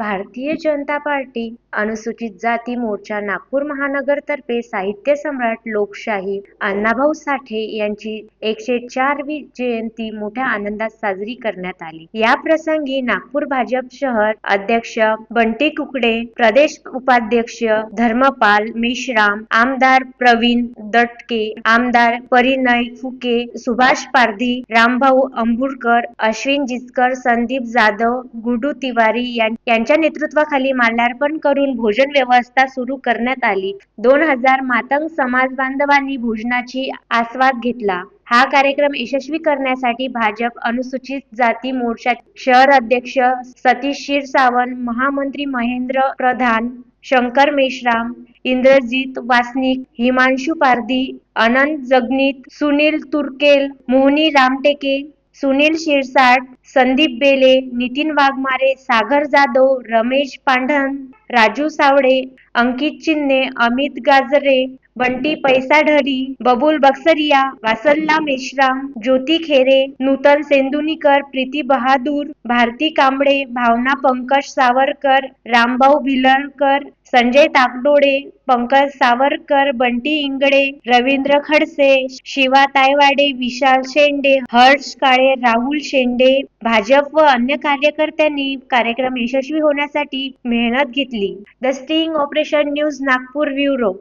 Bharatiya Janata party अनुसूचित जाती मोर्चा नागपूर महानगरतर्फे साहित्य सम्राट लोकशाही अण्णाभाऊ साठे यांची एकशे चारवी जयंती मोठ्या आनंदात साजरी करण्यात आली. या प्रसंगी नागपूर भाजप शहर अध्यक्ष बंटी कुकडे प्रदेश उपाध्यक्ष धर्मपाल मेश्राम आमदार प्रवीण दटके आमदार परिणय फुके सुभाष पारधी रामभाऊ अंबुरकर अश्विन जिचकर संदीप जाधव गुडू तिवारी यां- यांच्या नेतृत्वाखाली माल्यार्पण करून भोजन व्यवस्था सुरू करण्यात आली. दोन हजार मातंग समाज बांधवांनी भोजनाची आस्वाद घेतला. हा कार्यक्रम यशस्वी करण्यासाठी भाजप अनुसूचित जाती मोर्चा शहर अध्यक्ष सतीश क्षीरसावंत महामंत्री महेंद्र प्रधान शंकर मेश्राम इंद्रजीत वासनिक हिमांशु पारधी अनंत जगनीत सुनील तुरकेल मोहनी रामटेके सुनील शिरसाट संदीप बेले नितीन वाघमारे सागर जाधव रमेश पांढन. राजू सावळे अंकित चिन्हे अमित गाजरे बंटी पैसाढरी बबुल बक्सरिया वासल्ला मेश्राम ज्योती खेरे नूतन सेंदुनीकर प्रीती बहादूर भारती कांबळे भावना पंकज सावरकर रामभाऊ भिलणकर संजय ताकडोळे पंकज सावरकर बंटी इंगळे रवींद्र खडसे शिवा तायवाडे विशाल शेंडे हर्ष काळे राहुल शेंडे. भाजप व अन्य कार्यकर्त्यांनी कार्यक्रम यशस्वी होण्यासाठी मेहनत घेतली. The sting operation news Nagpur bureau.